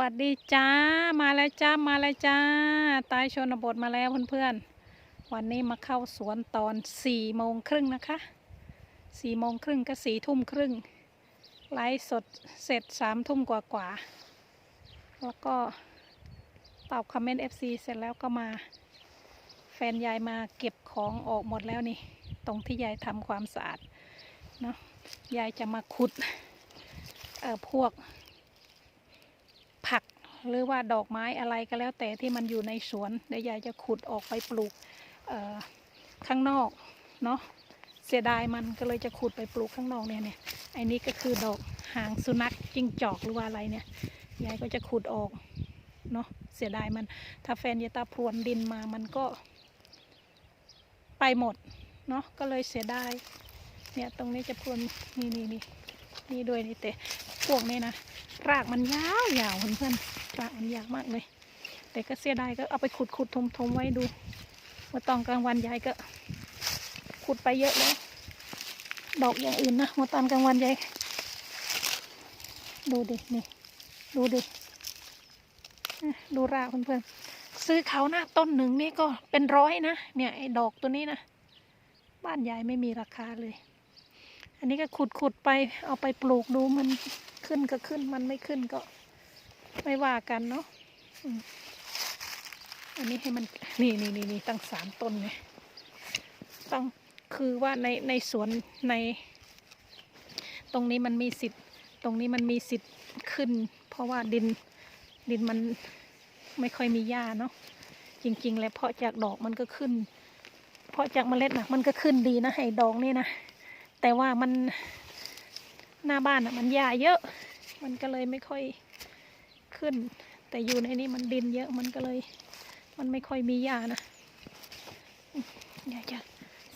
วัสดีจ้า มาแล้วจ้า มาแล้วจ้า ตายชนบทมาแล้วเพื่อนๆ วันนี้มาเข้าสวนตอนสี่โมงครึ่งนะคะสี่โมงครึ่งก็สี่ทุ่มครึ่งไลฟ์สดเสร็จสามทุ่มกว่าๆแล้วก็ตอบคอมเมนต์ FC เสร็จแล้วก็มา แฟนยายมาเก็บของออกหมดแล้วนี่ ตรงที่ยายทำความสะอาดเนาะยายจะมาขุดเอ่อพวกผัก หรือว่าดอกไม้อะไรก็แล้วแต่ที่มันอยู่ในสวนเดี๋ยวยายจะขุดออกไปปลูกข้างนอกเนาะเสียดายมันก็เลยจะขุดไปปลูกข้างนอกเนี่ยเนี่ยไอ้นี้ก็คือดอกหางสุนัขจิ้งจอกหรือว่าอะไรเนี่ยยายก็จะขุดออกเนาะเสียดายมัน ถ้าแฟนยายตาพรวนดินมามันก็ ไปหมดเนาะก็เลยเสียดายเนี่ยตรงนี้จะพรวนนี่นี่นี่นี่ด้วยนี่แต่พวกนี้นะ รากมันยาวยาวเพื่อนๆรากมันยาวมากเลย แต่ก็เสียดายก็เอาไปขุดขุดทมทมไว้ดูเมื่อตอนกลางวันยายก็ ขุดไปเยอะแล้วดอกอย่างอื่นนะเมื่อตอนกลางวันยายดูดินี่ดูดิดูรากเพื่อนๆซื้อเขานะต้นหนึ่งนี่ก็เป็นร้อยนะเนี่ยไอ้ดอกตัวนี้นะบ้านยายไม่มีราคาเลย อันนี้ก็ขุดขุดไปเอาไปปลูกดูมัน ขึ้นก็ขึ้นมันไม่ขึ้นก็ไม่ว่ากันเนาะอันนี้ให้มันนี่นี่นี่นี่ตั้งสามต้นเนี่ยต้องคือว่าในในสวนใน ตรงนี้มันมีสิทธิ์ ตรงนี้มันมีสิทธิ์ขึ้น เพราะว่าดินดินมันไม่ค่อยมีหญ้าเนาะจริง ๆ แล้วเพาะจากดอกมันก็ขึ้น เพาะจากเมล็ดนะมันก็ขึ้นดีนะให้ดอกนี่นะแต่ว่ามัน หน้าบ้านอะมันหญ้าเยอะ มันก็เลยไม่ค่อยขึ้น แต่อยู่ในนี้มันดินเยอะมันก็เลย มันไม่ค่อยมีหญ้านะอืมอยากจะ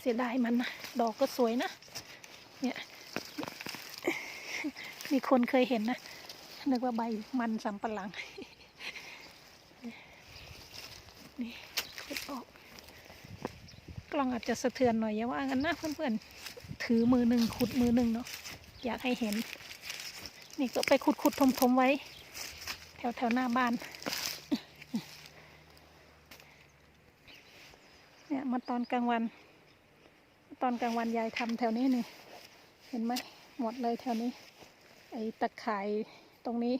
เสียดายมันนะดอกก็สวยนะเนี่ยมีคนเคยเห็นนะนึกว่าใบมันสำปะหลังนี่ขุดออก กล้องอาจจะสะเทือนหน่อยอย่าว่ากันนะเพื่อนๆถือมือหนึ่งขุดมือหนึ่งเนาะ อยากให้เห็น นี่ก็ไปขุดขุดทมทมๆไว้ แถวแถวหน้าบ้าน เนี่ยมาตอนกลางวัน ตอนกลางวันยายทำแถวนี้นี่ เห็นไหมหมดเลยแถวนี้ ไอ้ตะข่ายตรงนี้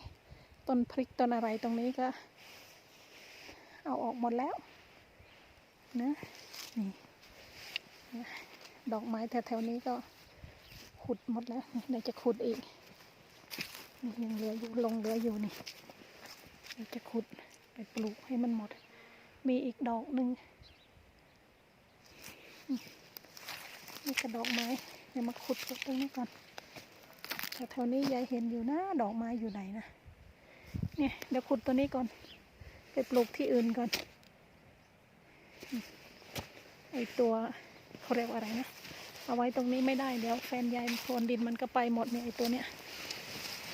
ต้นพริกต้นอะไรตรงนี้ก็ เอาออกหมดแล้วนะนี่ดอกไม้แถวๆนี้ก็ ขุดหมดแล้วเดี๋ยวจะขุดอีกนี่ยังเหลืออยู่ลงเหลืออยู่นี่เดี๋ยวจะขุดไปปลูกให้มันหมด มีอีกดอกหนึ่งนี่กระดอกไม้เดี๋ยวมาขุดตรงนี้ก่อนแต่แถวนี้ยายเห็นอยู่นะดอกไม้อยู่ไหนนะเนี่ยเดี๋ยวขุดตัวนี้ก่อน ไปปลูกที่อื่นก่อนไอตัวเขาเรียกว่าอะไรนะ เอาไว้ตรงนี้ไม่ได้เดี๋ยวแฟนยายโคลนดินมันก็ไปหมดเนี่ยไอตัวเนี้ย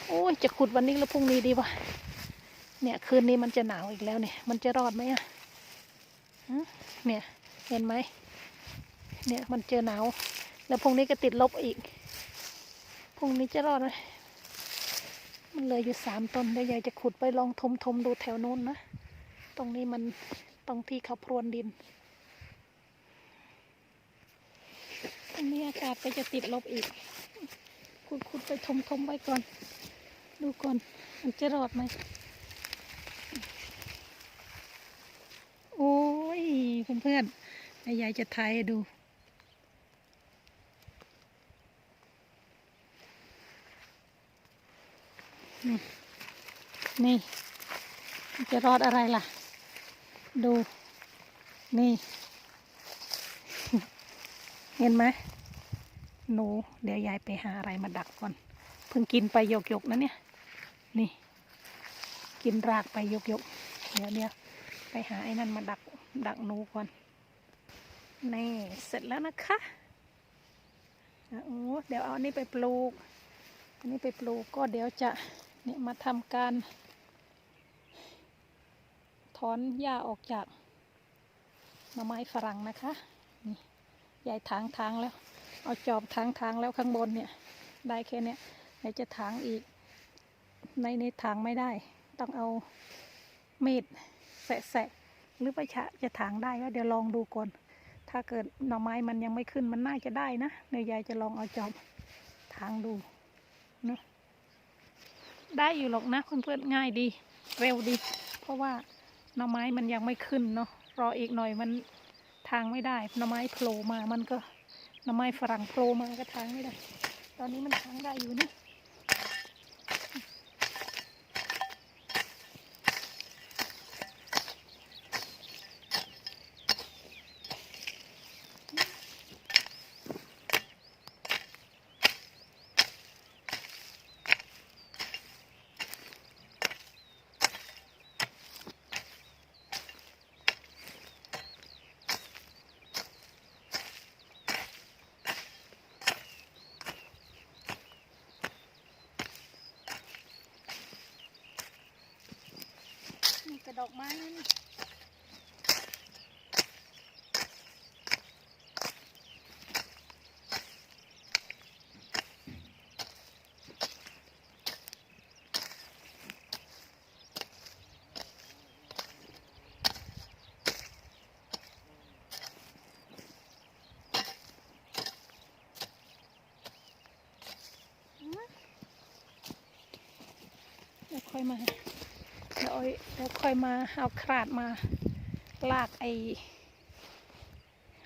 โอ้ยจะขุดวันนี้หรือพรุ่งนี้ดีวะเนี่ยคืนนี้มันจะหนาวอีกแล้วเนี่ย มันจะรอดไหมอะฮะเนี่ยเห็นไหมเนี่ยมันเจอหนาว แล้วพรุ่งนี้ก็ติดลบอีกพรุ่งนี้จะรอดไหมมันเลือยู่สามต้นเดี๋ยวยายจะขุดไปลองทมทมดูแถวโน้นนะ ตรงนี้มันตรงที่เขาพรวนดิน ตรงนี้อากาศก็จะติดลบอีก ขุดขุดไปทมทมไว้ก่อน ดูก่อน มันจะรอดไหม โอ้ยเพื่อนๆแม่ยายจะถ่ายดูนี่นี่จะรอดอะไรล่ะ ดู นี่ เห็นไหมหนูเดี๋ยวยายไปหาอะไรมาดักก่อน เพิ่งกินไปยกยกๆนะเนี่ย นี่ กินรากไปยกยกๆเดี๋ยวเดี๋ยวไปหาไอ้นั่นมาดักดักหนูก่อน นี่เสร็จแล้วนะคะอะโอ้เดี๋ยวเอาอันนี้ไปปลูก อันนี้ไปปลูกก็เดี๋ยวจะเนี่ยมาทำการ ถอนหญ้าออกจากหน่อไม้ฝรั่งนะคะ ยายถางทางแล้ว เอาจอบถางทางแล้วข้างบนเนี่ย ได้แค่เนี้ยเดี๋ยวจะถางอีก ในในี้ถางไม่ได้ ต้องเอามีดแสะหรือไปฉะจะถางได้ก็เดี๋ยวลองดูก่อน ถ้าเกิดหน่อไม้มันยังไม่ขึ้นมันน่าจะได้นะ เดี๋ยวยายจะลองเอาจอบถางดูเนอะได้อยู่หรอกนะเพื่อนๆง่ายดี เร็วดี เพราะว่าหน่อไม้มันยังไม่ขึ้นเนาะรออีกหน่อยมัน ทางไม่ได้หน่อไม้โผล่มามันก็หน่อไม้ฝรั่งโผล่มาก็ทางไม่ได้ ตอนนี้มันทางได้อยู่นะ อกไม้นะนี่เดี๋ยวค่อยมา ยวเอาเดี๋ยวค่อยมาเอาคราดมาลากไอ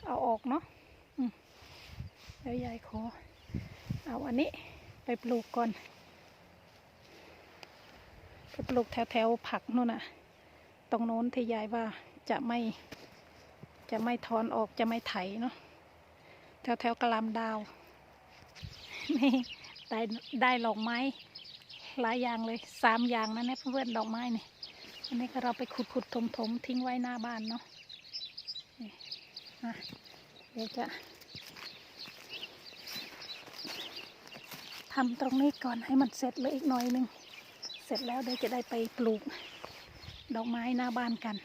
เอาออกเนาะอืมเดี๋ยวยายขอ เอาอันนี้ไปปลูกก่อน ไปปลูกแถวแถวๆผักนู่นน่ะ ตรงโน้นที่ยายว่าจะไม่ จะไม่ถอนออกจะไม่ไถเนาะ แถวแถวๆกระลำดาว นี่ได้ได้ดอกไม้หลายอย่างเลยสามอย่างนะเนี่ยเพื่อนดอกไม้เนี่ย อันนี้ก็เราไปขุดขุดถมถมทิ้งไว้หน้าบ้านเนาะนะเดี๋ยวจะทำตรงนี้ก่อนให้มันเสร็จเลยอีกหน่อยหนึง เสร็จแล้วเดี๋ยวจะได้ไปปลูกดอกไม้หน้าบ้านกัน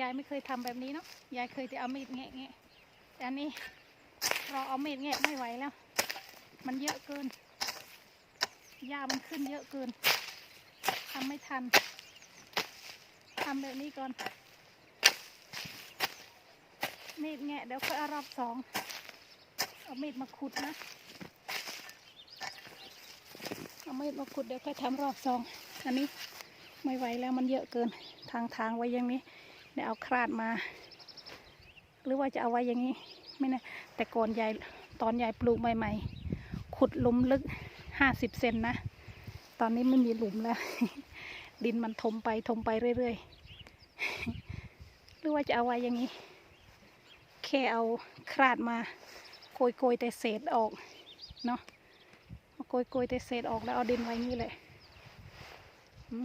ยายไม่เคยทำแบบนี้เนาะยายเคยจะเอามีดแงะแงะแต่อันนี้เราเอามีดแงะไม่ไหวแล้ว มันเยอะเกินหญ้ามันขึ้นเยอะเกินทำไม่ทันทำแบบนี้ก่อนมีดแงะเดี๋ยวค่อยเอารอบสองเอามีดมาขุดนะเอามีดมาขุดเดี๋ยวค่อยทำรอบสองอันนี้ไม่ไหวแล้วมันเยอะเกินทางทางไว้อย่างนี้ เดี๋ยวเอาคราดมา หรือว่าจะเอาไว้อย่างนี้ไม่นะแต่ก่อนยายตอนยายปลูกใหม่ๆ ขุดหลุมลึกห้าสิบเซนนะ ตอนนี้ไม่มีหลุมแล้ว ดินมันถมไปถมไปเรื่อยๆ หรือว่าจะเอาไว้อย่างนี้ แค่เอาคราดมาโกยโกยแต่เศษออกเนาะโกยโกยแต่เศษออกแล้วเอาดินไว้งี้เลยอื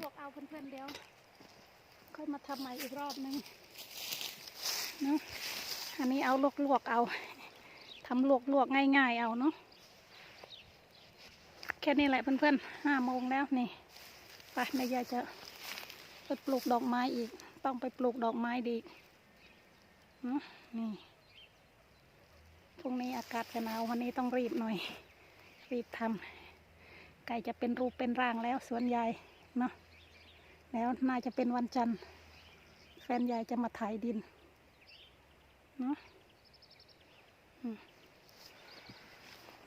ลวกเอาเพื่อนๆเดี๋ยวค่อยมาทำใหม่อีกรอบนึงเนาะอันนี้เอาลวกๆเอาทำลวกๆง่าย ๆ เอาเนาะแค่นี้แหละเพื่อนๆห้าโมงแล้วนี่ไปแม่ยายจะไปปลูกดอกไม้อีก ต้องไปปลูกดอกไม้ดีกเนาะนี่พรุ่งนี้อากาศจะหนาววันนี้ต้องรีบหน่อย รีบทำไก่จะเป็นรูปเป็นร่างแล้วสวนยายเนาะ แล้วน่าจะเป็นวันจันทร์แฟนยายจะมาถ่ายดินเนาะ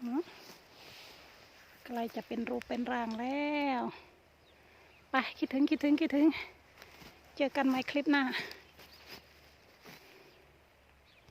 อะใกล้จะเป็นรูปเป็นร่างแล้วไปคิดถึงคิดถึงคิดถึง เจอกันใหม่คลิปหน้า